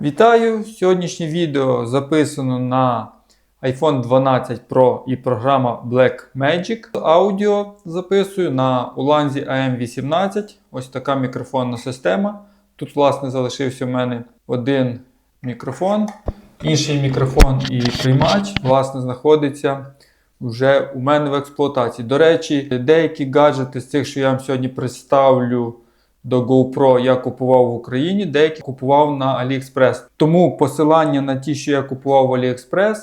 Вітаю! Сьогоднішнє відео записано на iPhone 12 Pro і програма Blackmagic. Аудіо записую на Ulanzi AM18. Ось така мікрофонна система. Тут, власне, залишився в мене один мікрофон. Інший мікрофон і приймач, власне, знаходиться вже у мене в експлуатації. До речі, деякі гаджети з цих, що я вам сьогодні представлю до GoPro, я купував в Україні, деякі купував на AliExpress. Тому посилання на ті, що я купував в AliExpress,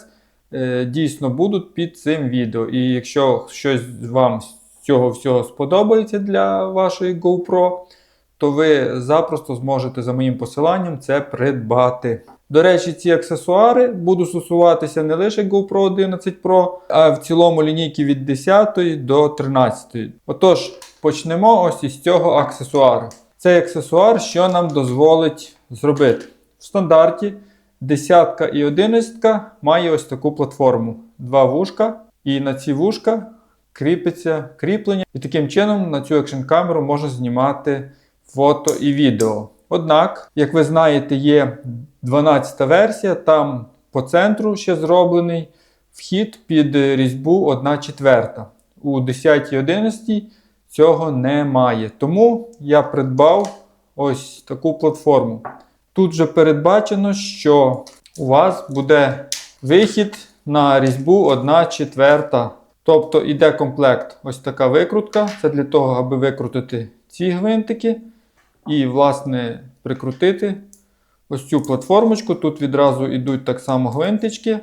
е, дійсно будуть під цим відео. І якщо щось вам з цього всього сподобається для вашої GoPro, то ви запросто зможете за моїм посиланням це придбати. До речі, ці аксесуари будуть стосуватися не лише GoPro 11 Pro, а в цілому лінійки від 10 до 13. Отож, почнемо ось із цього аксесуару. Цей аксесуар, що нам дозволить зробити. В стандарті десятка і одинадцятка має ось таку платформу. Два вушка, і на ці вушка кріпиться кріплення. І таким чином на цю екшн камеру можна знімати фото і відео. Однак, як ви знаєте, є 12 версія, там по центру ще зроблений вхід під різьбу 1 четверта. У 10 11 цього немає. Тому я придбав ось таку платформу. Тут вже передбачено, що у вас буде вихід на різьбу 1 четверта. Тобто йде комплект ось така викрутка. Це для того, аби викрутити ці гвинтики. І, власне, прикрутити ось цю платформочку. Тут відразу йдуть так само гвинтички.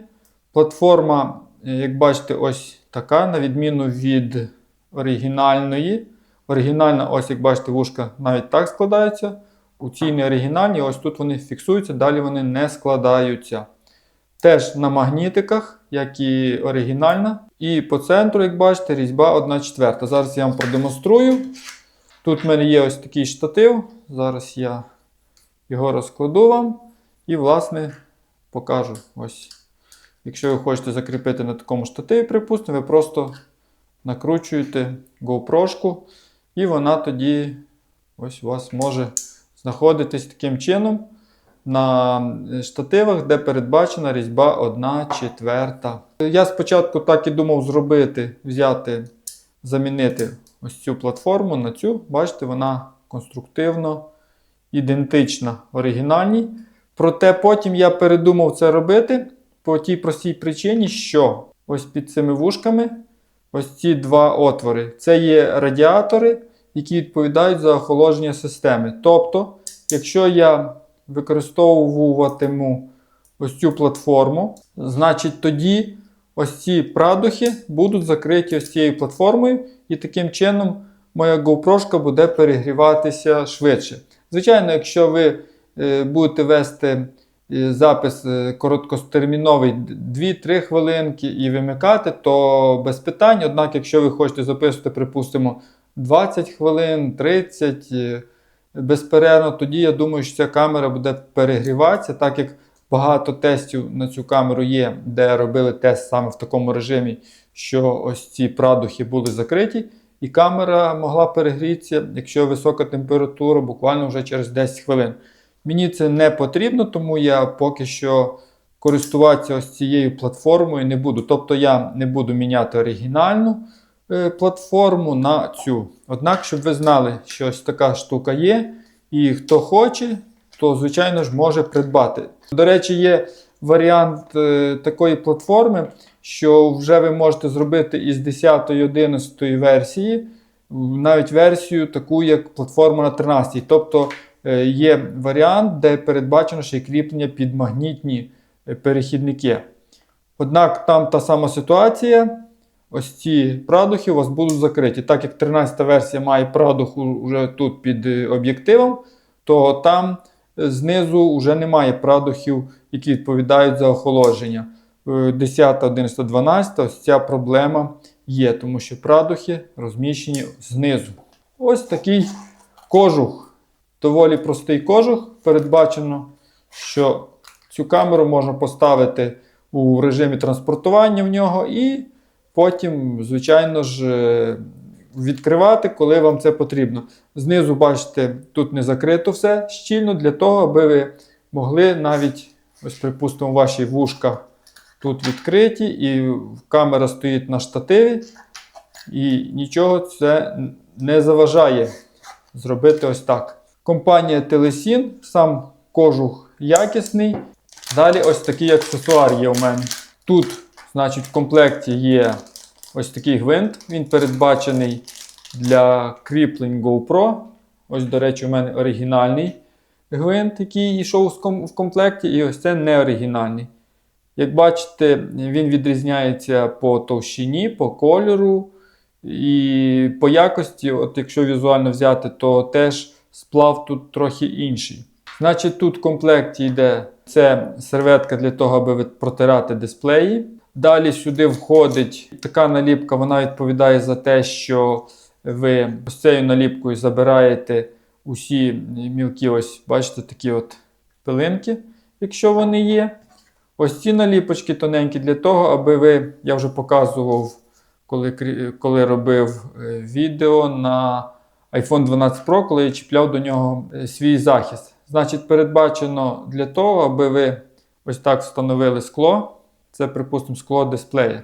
Платформа, е, як бачите, ось така, на відміну від оригінальної. Оригінальна, ось як бачите, вушка навіть так складаються. У цій не оригінальній, ось тут вони фіксуються, далі вони не складаються. Теж на магнітиках, як і оригінальна. І по центру, як бачите, різьба 1 четверта. Зараз я вам продемонструю. Тут в мене є ось такий штатив. Зараз я його розкладу вам і, власне, покажу. Ось. Якщо ви хочете закріпити на такому штативі, припустимо, ви просто накручуєте GoPro, і вона тоді ось у вас може знаходитись таким чином на штативах, де передбачена різьба 1 четверта. Я спочатку так і думав зробити, взяти, замінити ось цю платформу на цю. Бачите, вона конструктивно ідентична оригінальній. Проте потім я передумав це робити по тій простій причині, що ось під цими вушками ось ці два отвори. Це є радіатори, які відповідають за охолодження системи. Тобто, якщо я використовуватиму ось цю платформу, значить тоді ось ці прадухи будуть закриті ось цією платформою, і таким чином моя GoPro буде перегріватися швидше. Звичайно, якщо ви е, будете вести е, запис е, короткотерміновий 2-3 хвилинки і вимикати, то без питань. Однак, якщо ви хочете записувати, припустимо, 20 хвилин, 30 е, безперервно, тоді я думаю, що ця камера буде перегріватися, так як багато тестів на цю камеру є, де робили тест саме в такому режимі, що ось ці прадухи були закриті. І камера могла перегрітися, якщо висока температура, буквально вже через 10 хвилин. Мені це не потрібно, тому я поки що користуватися ось цією платформою не буду. Тобто я не буду міняти оригінальну е, платформу на цю. Однак, щоб ви знали, що ось така штука є, і хто хоче, то, звичайно ж, може придбати. До речі, є варіант е, такої платформи, що вже ви можете зробити із 10 11 версії, навіть версію таку, як платформа на 13. Тобто е, є варіант, де передбачено ще й кріплення під магнітні е, перехідники. Однак там та сама ситуація. Ось ці прадухи у вас будуть закриті. Так як 13 версія має прадух уже тут під е, об'єктивом, то там знизу вже немає прадухів, які відповідають за охолодження. 10, 11, 12 ось ця проблема є, тому що прадухи розміщені знизу. Ось такий кожух. Доволі простий кожух. Передбачено, що цю камеру можна поставити у режимі транспортування в нього і потім, звичайно ж, відкривати, коли вам це потрібно. Знизу, бачите, тут не закрито все щільно для того, аби ви могли навіть, ось, припустимо, ваші вушка тут відкриті, і камера стоїть на штативі, і нічого це не заважає зробити ось так. Компанія Телесін, сам кожух якісний. Далі ось такий аксесуар є у мене. Тут, значить, в комплекті є ось такий гвинт. Він передбачений для кріплень GoPro. Ось, до речі, у мене оригінальний гвинт, який йшов в комплекті, і ось це не оригінальний. Як бачите, він відрізняється по товщині, по кольору і по якості. От якщо візуально взяти, то теж сплав тут трохи інший. Значить, тут в комплекті йде це серветка для того, аби протирати дисплеї. Далі сюди входить така наліпка, вона відповідає за те, що ви ось цією наліпкою забираєте усі мілкі, ось бачите, такі от пилинки, якщо вони є. Ось ці наліпочки тоненькі для того, аби ви, я вже показував, коли, коли робив е, відео на iPhone 12 Pro, коли я чіпляв до нього е, свій захист. Значить, передбачено для того, аби ви ось так встановили скло. Це, припустимо, скло дисплея.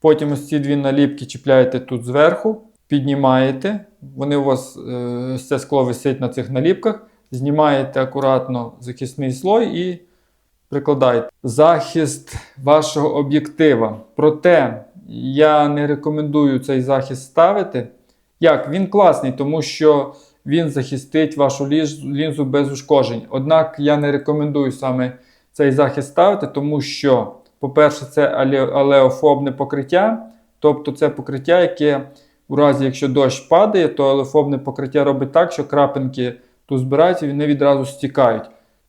Потім ось ці дві наліпки чіпляєте тут зверху, піднімаєте. Вони у вас, е, це скло висить на цих наліпках. Знімаєте акуратно захисний слой і прикладаєте. Захист вашого об'єктива. Проте я не рекомендую цей захист ставити. Як? Він класний, тому що він захистить вашу лінзу без ушкоджень. Однак я не рекомендую саме цей захист ставити, тому що, по-перше, це алеофобне покриття, тобто це покриття, яке у разі, якщо дощ падає, то алеофобне покриття робить так, що крапинки тут збираються і вони відразу стікають.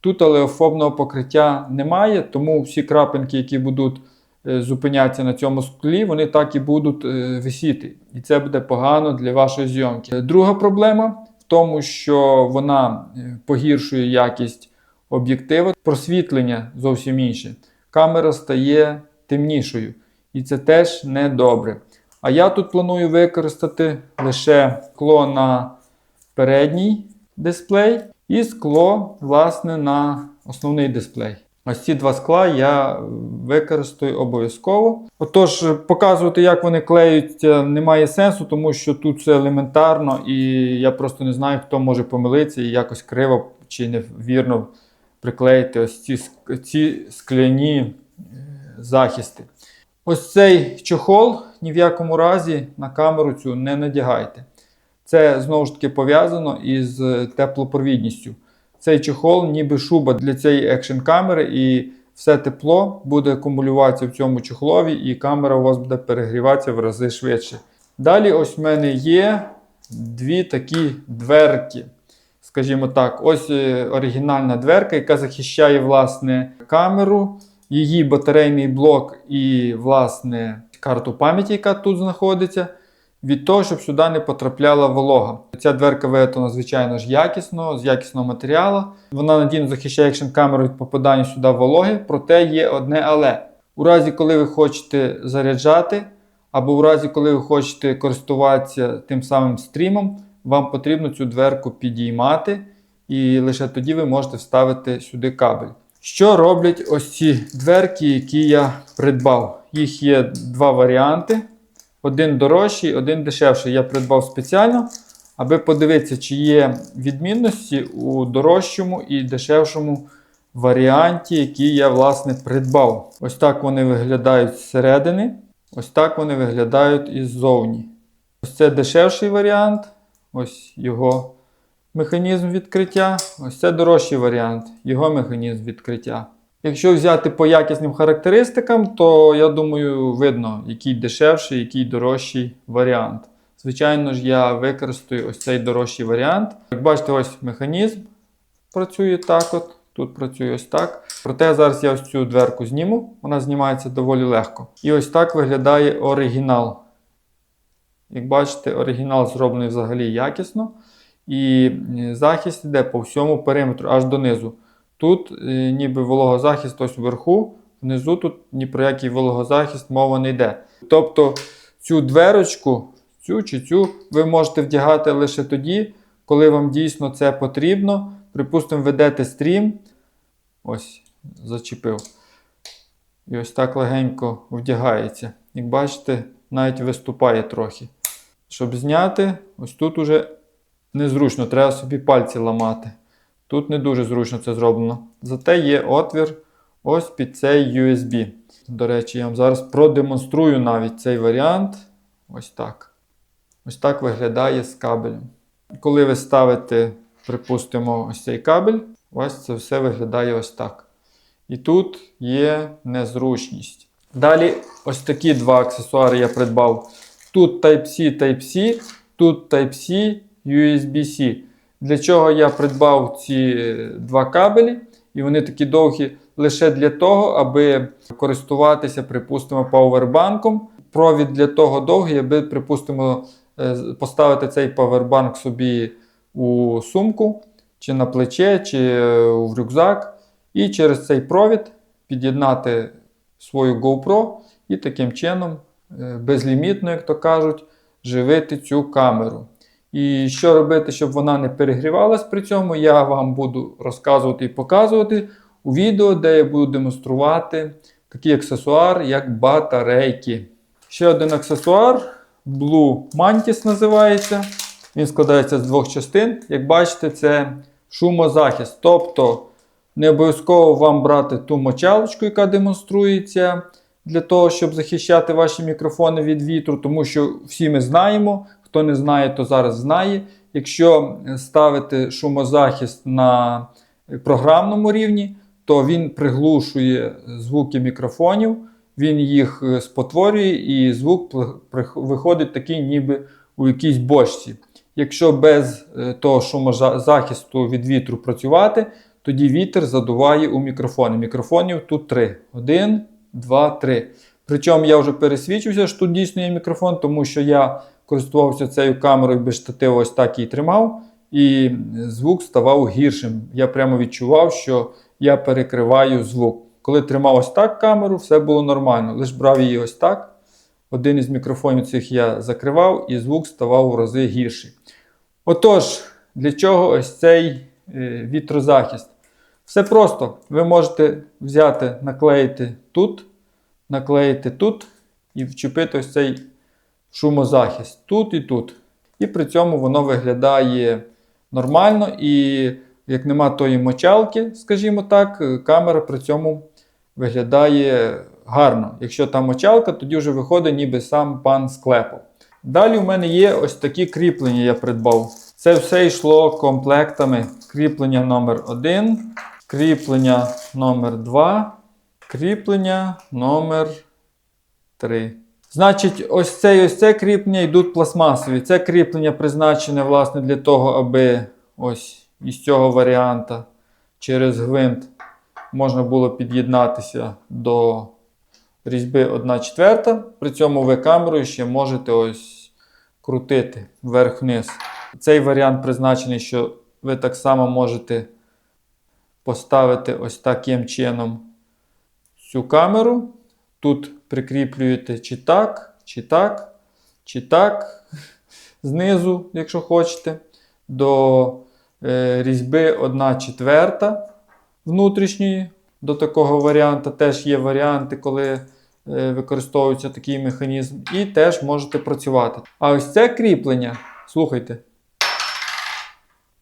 Тут алеофобного покриття немає, тому всі крапинки, які будуть е, зупинятися на цьому склі, вони так і будуть е, висіти. І це буде погано для вашої зйомки. Друга проблема в тому, що вона е, погіршує якість об'єктива, просвітлення зовсім інше. Камера стає темнішою, і це теж не добре. А я тут планую використати лише скло на передній дисплей і скло, власне, на основний дисплей. Ось ці два скла я використаю обов'язково. Отож, показувати, як вони клеються, немає сенсу, тому що тут все елементарно, і я просто не знаю, хто може помилитися і якось криво чи невірно приклеїти ось ці, ці скляні е, захисти. Ось цей чохол ні в якому разі на камеру цю не надягайте. Це знову ж таки пов'язано із е, теплопровідністю. Цей чохол, ніби шуба для цієї екшн камери, і все тепло буде акумулюватися в цьому чохлові, і камера у вас буде перегріватися в рази швидше. Далі, ось в мене є дві такі дверки. Скажімо так, ось е, оригінальна дверка, яка захищає власне камеру, її батарейний блок і, власне, карту пам'яті, яка тут знаходиться від того, щоб сюди не потрапляла волога. Ця дверка виготовлена, звичайно ж, якісно, з якісного матеріалу. Вона надійно захищає екшн камеру від попадання сюди вологи, проте є одне але. У разі, коли ви хочете заряджати, або у разі, коли ви хочете користуватися тим самим стрімом, вам потрібно цю дверку підіймати, і лише тоді ви можете вставити сюди кабель. Що роблять ось ці дверки, які я придбав? Їх є два варіанти. Один дорожчий, один дешевший. Я придбав спеціально, аби подивитися, чи є відмінності у дорожчому і дешевшому варіанті, який я власне придбав. Ось так вони виглядають зсередини, ось так вони виглядають іззовні. Ось це дешевший варіант, ось його механізм відкриття. Ось це дорожчий варіант, його механізм відкриття. Якщо взяти по якісним характеристикам, то я думаю, видно, який дешевший, який дорожчий варіант. Звичайно ж, я використаю ось цей дорожчий варіант. Як бачите, ось механізм працює так от. Тут працює ось так. Проте зараз я ось цю дверку зніму, вона знімається доволі легко. І ось так виглядає оригінал. Як бачите, оригінал зроблений взагалі якісно. І захист йде по всьому периметру, аж донизу. Тут е, ніби вологозахист ось вверху, внизу тут ні про який вологозахист мова не йде. Тобто цю дверочку, цю чи цю, ви можете вдягати лише тоді, коли вам дійсно це потрібно. Припустимо, ведете стрім, ось зачепив. І ось так легенько вдягається. Як бачите, навіть виступає трохи. Щоб зняти, ось тут уже незручно, треба собі пальці ламати. Тут не дуже зручно це зроблено. Зате є отвір ось під цей USB. До речі, я вам зараз продемонструю навіть цей варіант. Ось так. Ось так виглядає з кабелем. Коли ви ставите, припустимо, ось цей кабель, вас це все виглядає ось так. І тут є незручність. Далі, ось такі два аксесуари я придбав. Тут Type-C, Type-C, тут Type-C, USB-C. Для чого я придбав ці два кабелі, і вони такі довгі лише для того, аби користуватися, припустимо, пауербанком. Провід для того довгий, аби, припустимо, е, поставити цей павербанк собі у сумку, чи на плече, чи е, в рюкзак, і через цей провід під'єднати свою GoPro і таким чином е, безлімітно, як то кажуть, живити цю камеру. І що робити, щоб вона не перегрівалась при цьому, я вам буду розказувати і показувати у відео, де я буду демонструвати такий аксесуар, як батарейки. Ще один аксесуар Blue Mantis називається. Він складається з двох частин. Як бачите, це шумозахист. Тобто не обов'язково вам брати ту мочалочку, яка демонструється для того, щоб захищати ваші мікрофони від вітру, тому що всі ми знаємо, хто не знає, то зараз знає. Якщо ставити шумозахист на програмному рівні, то він приглушує звуки мікрофонів, він їх е, спотворює, і звук виходить такий, ніби у якійсь бочці. Якщо без е, того шумозахисту від вітру працювати, тоді вітер задуває у мікрофони. Мікрофонів тут три. Один, два, три. Причому я вже пересвідчився, що тут дійсно є мікрофон, тому що я користувався цією камерою без штатива, ось так її тримав, і звук ставав гіршим. Я прямо відчував, що я перекриваю звук. Коли тримав ось так камеру, все було нормально. Лише брав її ось так. Один із мікрофонів цих я закривав, і звук ставав у рази гірший. Отож, для чого ось цей е, вітрозахист? Все просто. Ви можете взяти, наклеїти тут, наклеїти тут і вчепити ось цей шумозахист тут і тут. І при цьому воно виглядає нормально. І як нема тої мочалки, скажімо так, камера при цьому виглядає гарно. Якщо там мочалка, тоді вже виходить ніби сам пан склепав. Далі у мене є ось такі кріплення, я придбав. Це все йшло комплектами. Кріплення номер 1 кріплення номер 2 кріплення номер 3 Значить, ось це і ось це кріплення йдуть пластмасові. Це кріплення призначене власне для того, аби ось із цього варіанта через гвинт можна було під'єднатися до різьби 1 четверта. При цьому ви камерою ще можете ось крутити вверх-вниз. Цей варіант призначений, що ви так само можете поставити ось таким чином цю камеру. Тут прикріплюєте чи так, чи так, чи так, знизу, якщо хочете, до е, різьби 1 четверта внутрішньої. До такого варіанта теж є варіанти, коли е, використовується такий механізм, і теж можете працювати. А ось це кріплення, слухайте,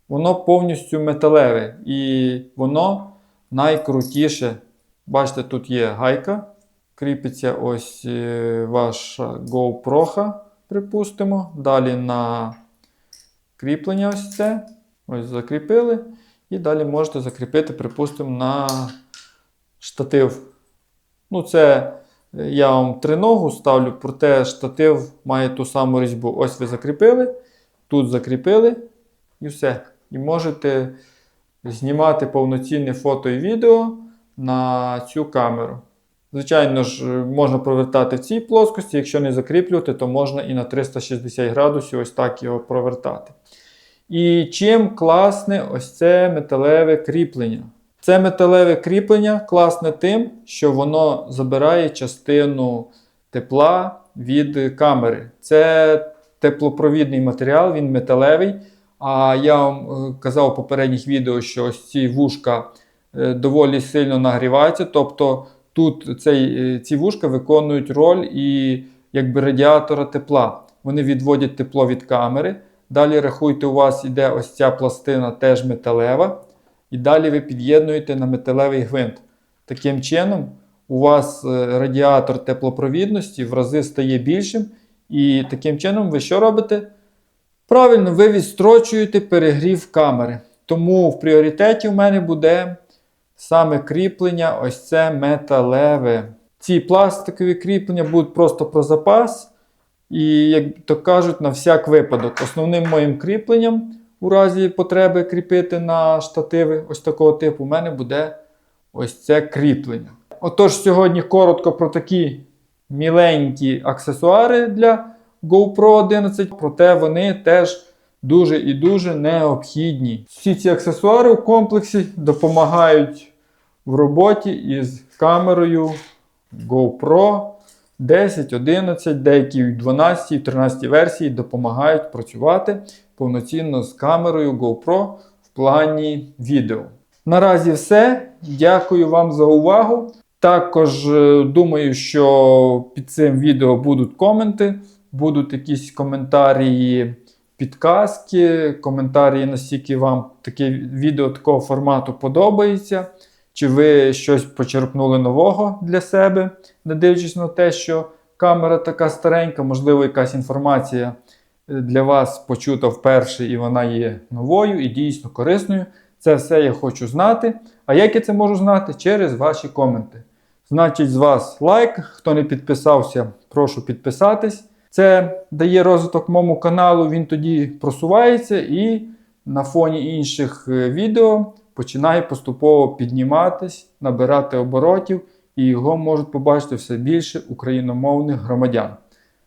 воно повністю металеве і воно найкрутіше. Бачите, тут є гайка. Кріпиться ось е, ваша GoPro, припустимо. Далі на кріплення ось це. Ось закріпили. І далі можете закріпити, припустимо, на штатив. Ну, це е, я вам триногу ставлю, проте штатив має ту саму різьбу. Ось ви закріпили, тут закріпили і все. І можете знімати повноцінне фото і відео на цю камеру. Звичайно ж, можна провертати в цій плоскості, якщо не закріплювати, то можна і на 360 градусів ось так його провертати. І чим класне ось це металеве кріплення? Це металеве кріплення класне тим, що воно забирає частину тепла від камери. Це теплопровідний матеріал, він металевий. А я вам е, казав у попередніх відео, що ось ці вушка е, доволі сильно нагрівається. Тобто тут цей, е, ці вушка виконують роль і якби радіатора тепла. Вони відводять тепло від камери. Далі рахуйте, у вас іде ось ця пластина теж металева. І далі ви під'єднуєте на металевий гвинт. Таким чином, у вас е, радіатор теплопровідності в рази стає більшим. І таким чином ви що робите? Правильно, ви відстрочуєте перегрів камери. Тому в пріоритеті в мене буде саме кріплення, ось це металеве. Ці пластикові кріплення будуть просто про запас. І, як то кажуть, на всяк випадок. Основним моїм кріпленням у разі потреби кріпити на штативи ось такого типу, у мене буде ось це кріплення. Отож, сьогодні коротко про такі міленькі аксесуари для GoPro 11, проте вони теж дуже і дуже необхідні. Всі ці аксесуари у комплексі допомагають в роботі із камерою GoPro 10, 11, деякі в 12, 13 версії допомагають працювати повноцінно з камерою GoPro в плані відео. Наразі все. Дякую вам за увагу. Також е, думаю, що під цим відео будуть коменти, будуть якісь коментарі, підказки, коментарі, наскільки вам таке відео такого формату подобається. Чи ви щось почерпнули нового для себе, не дивлячись на те, що камера така старенька, можливо, якась інформація е, для вас почута вперше, і вона є новою і дійсно корисною. Це все я хочу знати. А як я це можу знати? Через ваші коменти. Значить, з вас лайк. Хто не підписався, прошу підписатись. Це дає розвиток моєму каналу, він тоді просувається і на фоні інших е, відео починає поступово підніматись, набирати оборотів, і його можуть побачити все більше україномовних громадян.